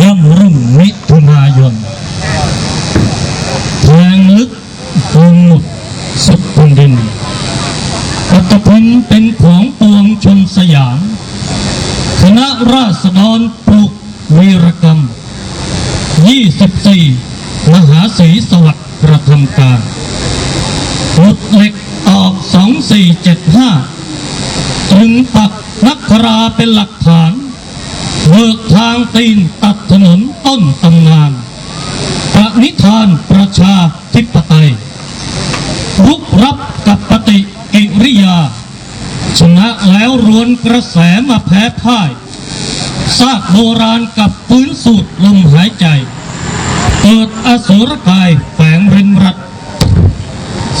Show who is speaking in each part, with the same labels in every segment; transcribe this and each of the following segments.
Speaker 1: ย่ำรุ่งมิถุนายนแทงลึกลงหมดสุดแผ่นดินปัตพินเป็นของปวงชนสยาม คณะราษฎรปลูกวีรกรรม 24 มหาศรีสวัสดิ์กระทำการหลุดเหล็กออก 2475จึงปักนักคราเป็นหลักฐาน เบิกทางตีนตัดถนนต้นตำนานปรนิธานประชาธิปไตยรุกรับกับปฏิกิริยา ชนะแล้วรวนกระแสมาแพ้พ่ายซากโบราณกับฟื้นสูตรลมหายใจเกิดอสุรกายแฝงริมรัด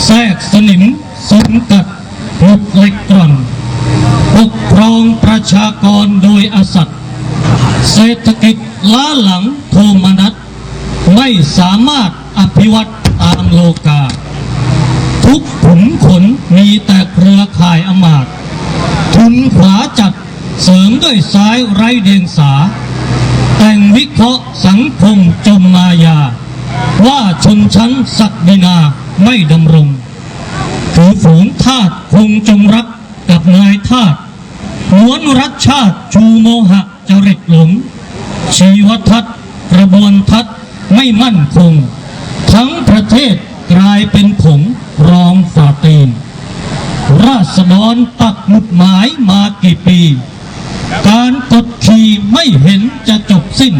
Speaker 1: แทรกสนิมสมกัดหลุดเล็กกร่อนปกครองประชากรโดยอสัตย์ เศรษฐกิจล้าหลังโทมนัสไม่สามารถอภิวัตตามโลกา ทุกขุมขนมีแต่เครือข่ายอมาตทุนขวาจัดเสริมด้วยซ้ายไร้เดียงสา แต่งวิเคราะห์สังคมจมมายา ว่าชนชั้นศักดินาไม่ดำรงถือฝูงทาสคงจงรักกับนายทาสม้วนรัชชาติชูโมหะ จริตหลง ชีวทัศน์กระบวนทัศน์ไม่มั่นคง ทั้งประเทศกลายเป็นผงรองฝ่าตีน ราษฎรปักหมุดหมายมากี่ปี การกดขี่ไม่เห็นจะจบสิ้น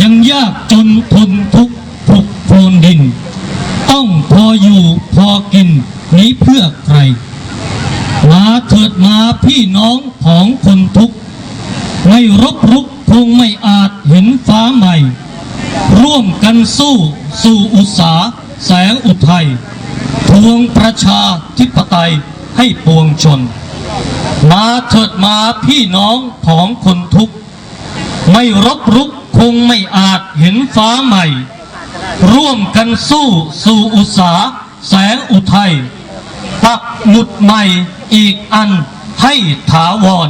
Speaker 1: ยังยากจนทนทุกข์ปลุกโคลนดิน ต้องพออยู่พอกินนี้เพื่อใครมาเถิดมาพี่น้องของคนทุกข์ ไม่รบรุกคงไม่อาจเห็นฟ้าใหม่ ร่วมกันสู้สู่อุตสาแสงอุทัยทวงประชาธิปไตยให้ปวงชน มาเถิดมาพี่น้องของคนทุกข์ ไม่รบรุกคงไม่อาจเห็นฟ้าใหม่ ร่วมกันสู้สู่อุตสาแสงอุทัยปักหมุดใหม่อีกอันให้ถาวร